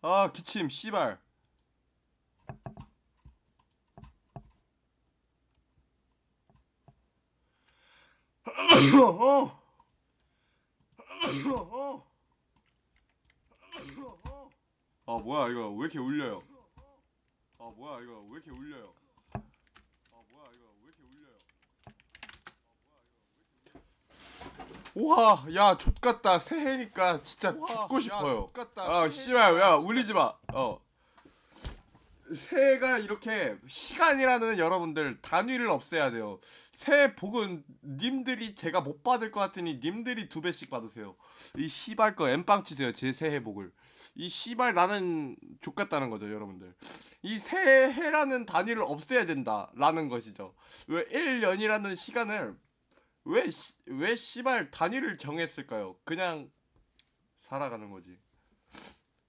아. 기침 씨발. 어. 아 뭐야 이거 왜 이렇게 울려요? 아 뭐야 이거 왜 이렇게 울려요? 아 뭐야 이거 왜 이렇게 울려요 우와 야 족같다. 새해니까 진짜 죽고 싶어요. 아 씨발 야 울리지 마어. 새해가 이렇게 시간이라는 여러분들 단위를 없애야 돼요. 새해 복은 님들이 제가 못 받을 것 같으니 님들이 두 배씩 받으세요. 이 씨발 거 엠빵 치세요 제 새해 복을. 이 씨발 나는 족같다는 거죠 여러분들. 이 새해라는 단위를 없애야 된다라는 것이죠. 왜 1년이라는 시간을 왜, 씨- 왜 씨발 단위를 정했을까요? 그냥 살아가는 거지.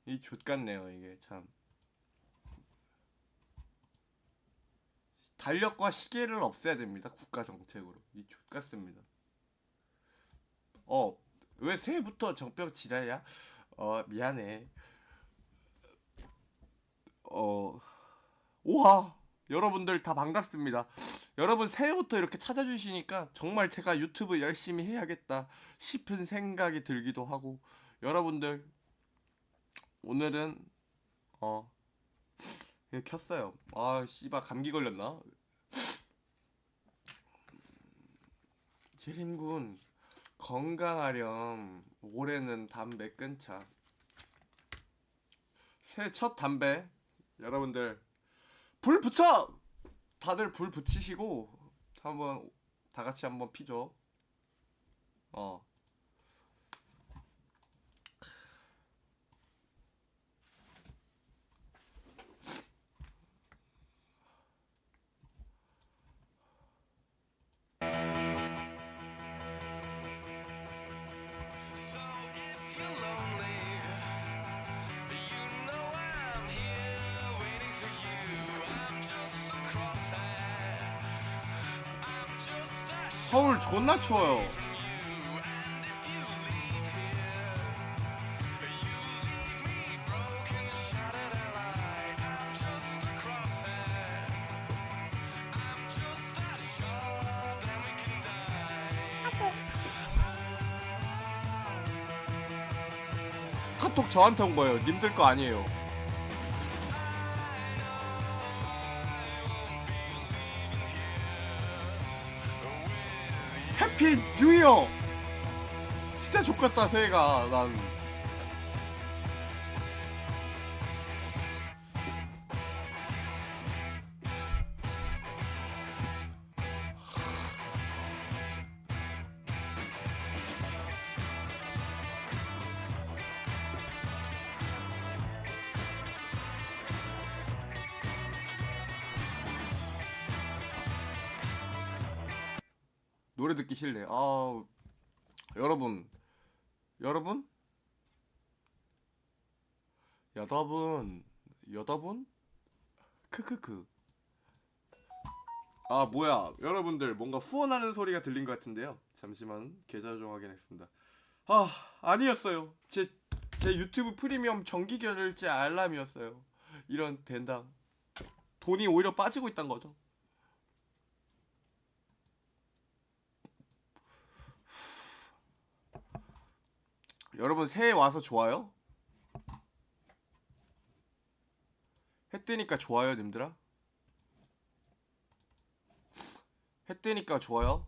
이 족같네요, 이게 참. 달력과 시계를 없애야 됩니다, 국가 정책으로. 이 족같습니다. 어, 왜 새해부터 정병 지랄이야? 어, 미안해. 어, 우와! 여러분들 다 반갑습니다. 여러분 새해부터 이렇게 찾아주시니까 정말 제가 유튜브 열심히 해야겠다 싶은 생각이 들기도 하고 여러분들 오늘은 어 켰어요. 아 씨발 감기 걸렸나? 재림군 건강하렴 올해는 담배 끊자 새해 첫 담배 여러분들 불 붙여! 다들 불 붙이시고 한번 다 같이 한번 피죠. 어. 서울 존나 추워요. 카톡 저한테 온 거예요. 님들 거 아니에요. 해피 뉴 이어! 진짜 좋겠다 새해가 난 노래 듣기 싫네. 아 여러분 여러분? 여러분 여러분 크크크. 아 뭐야. 여러분들 뭔가 후원하는 소리가 들린 것 같은데요. 잠시만 계좌 좀 확인했습니다. 아 아니었어요. 제 제 유튜브 프리미엄 정기 결제 알람이었어요. 이런 된당. 돈이 오히려 빠지고 있단 거죠 여러분 새해 와서 좋아요? 해 뜨니까 좋아요 님들아? 해 뜨니까 좋아요?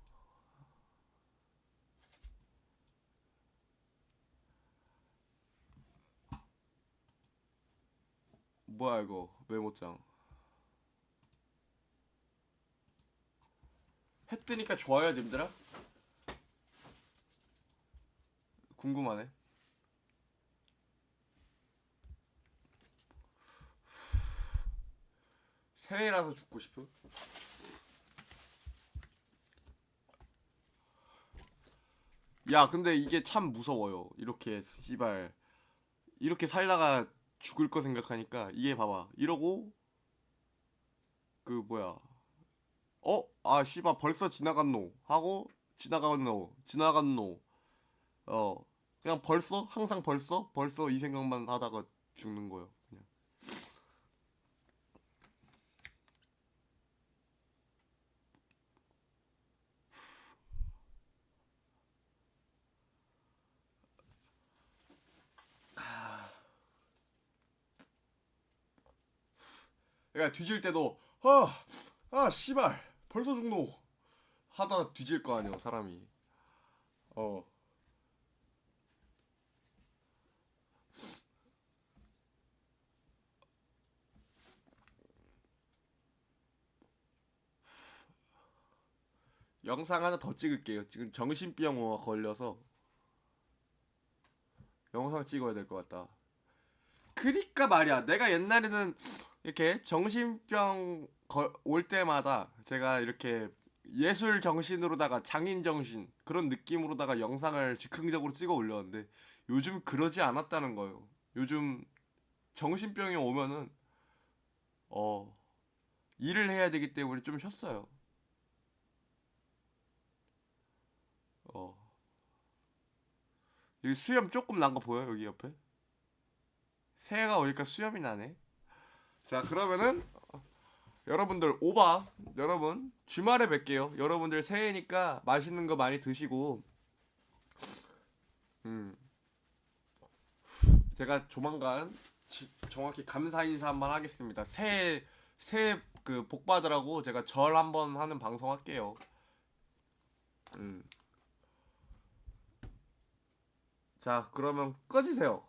뭐야 이거 메모장 해 뜨니까 좋아요 님들아? 궁금하네 새해라서 죽고 싶어? 야 근데 이게 참 무서워요. 이렇게 씨발 이렇게 살다가 죽을 거 생각하니까 이게 봐봐. 이러고 그 뭐야? 어? 아 씨발 벌써 지나간 노. 하고 지나간 노. 지나간 노. 어. 그냥 벌써? 항상 벌써? 벌써 이 생각만 하다가 죽는 거예요. 그러니까 뒤질 때도 아, 아 씨발 벌써 죽노. 하다 뒤질 거 아니야 사람이. 어. 영상 하나 더 찍을게요. 지금 정신병 걸려서. 영상 찍어야 될 것 같다 그니까 말이야 내가 옛날에는 이렇게 정신병 걸- 올 때마다 제가 이렇게 예술 정신으로다가 장인 정신 그런 느낌으로다가 영상을 즉흥적으로 찍어 올렸는데 요즘 그러지 않았다는 거예요. 요즘 정신병이 오면은 어 일을 해야 되기 때문에 좀 쉬었어요. 어 여기 수염 조금 난 거 보여 여기 옆에? 새해가 오니까 수염이 나네. 자 그러면은 어, 여러분들 오바 여러분 주말에 뵐게요. 여러분들 새해니까 맛있는 거 많이 드시고. 음. 제가 조만간 지- 정확히 감사 인사 한번 하겠습니다. 새해 새해 그 복 받으라고 제가 절 한번 하는 방송 할게요. 음. 자 그러면 꺼지세요